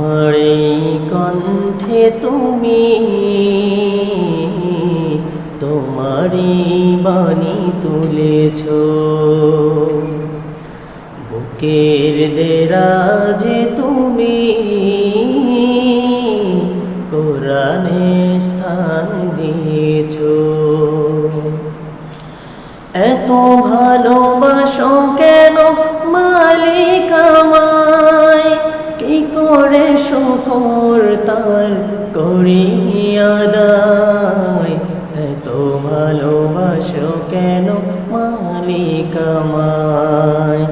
আমার কণ্ঠে তুমি তোমারই বাণী তুলেছ। বুকের দেরাজে তুমি কোরআনে স্থান দিয়েছ। এত ভালোবাসো তার করি আদায়। এত ভালোবাসো কেন মালিক আমায়?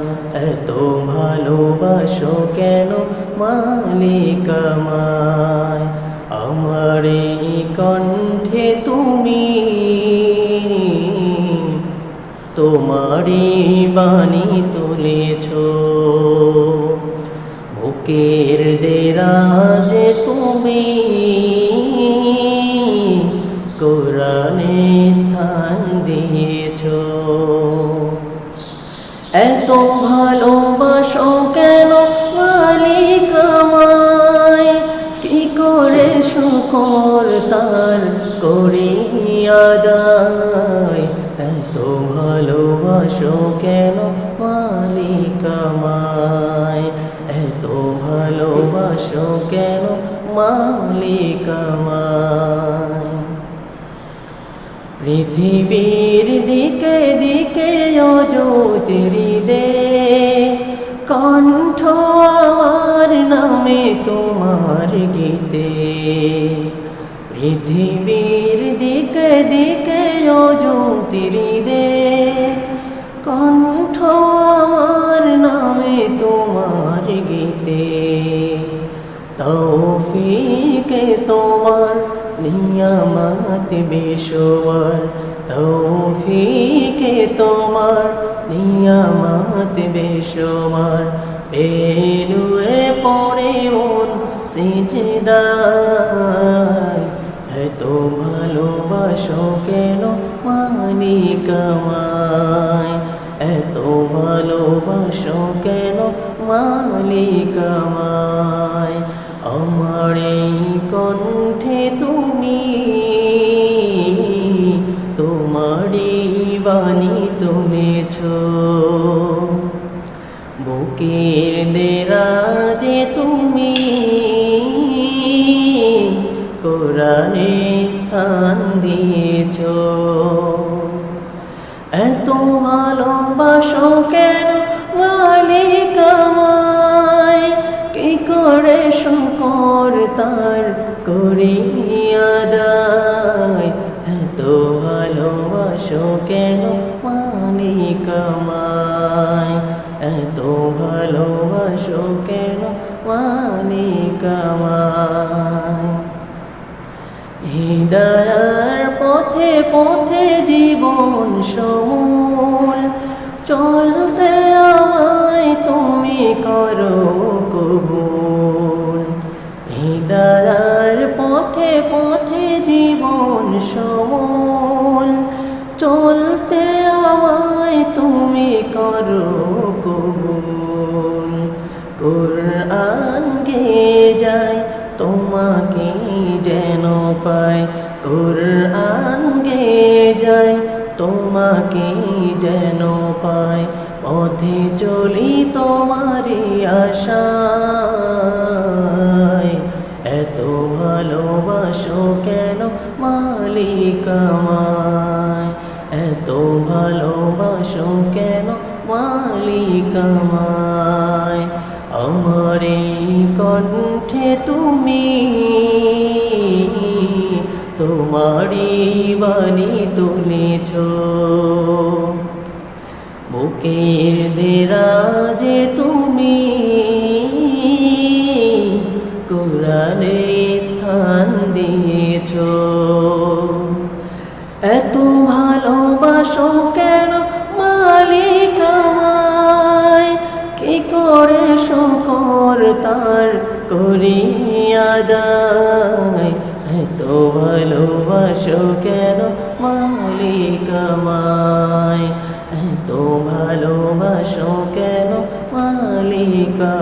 এত ভালোবাসো কেন মালিক আমায়? আমার এই কণ্ঠে তুমি, তোমারই বাণী তুলেছ। বুকের দেরাজে তুমি কোরআনে স্থান দিয়েছ। এত ভালোবাসো কেন মালিক আমায়? কি করে শুকর তার করি আদায়? এত ভালোবাসো কেন মালিক আমায়? এত ভালোবাসো কেন মালিক পৃথিবীর দিকে দিকে অযোতিরি দে কণ্ঠ আমার নামে তোমার গীতে। পৃথিবীর দিকে দিকে অযোতিরি তোমার নিয়ামত বেশোয়ার, তৌফিকে তোমার নিয়ামত বেশোয়ার। পেলুয়ে পড়ে মন সিজদায়, এত ভালোবাসো কেন মালিক আমায় এত ভালোবাসো কেন মালিক বুকের দেরাজে তুমি কোরআনে স্থান দিয়েছ। এত ভালোবাসো কেন মালিক আমায় কেন মানিক আমায় এত ভালোবাসো কেন মানিক আমায় পথে পথে জীবন সমূল চলতে চলতে আমায় তুমি করো কবুল। কোরআন গে যায়, তোমাকে যেন পায়। কোরআন গে যায়, তোমাকে যেন পায়। পথে চলি তোমারই আশায়। এত ভালোবাসো কেন মালিক আমায়? এত ভালোবাসো কেন মালিক আমায় আমার এই কণ্ঠে তুমি, তোমারই বাণী তুলেছ। বুকের দেরাজে তুমি কোরআনে স্থান দিয়েছ। আসো কেন মালিক আমায়? কি করে শকর তার করিয়াদায় এত ভালোবাসো কেন মালিকমায় এত ভালোবাসো কেন মালিকা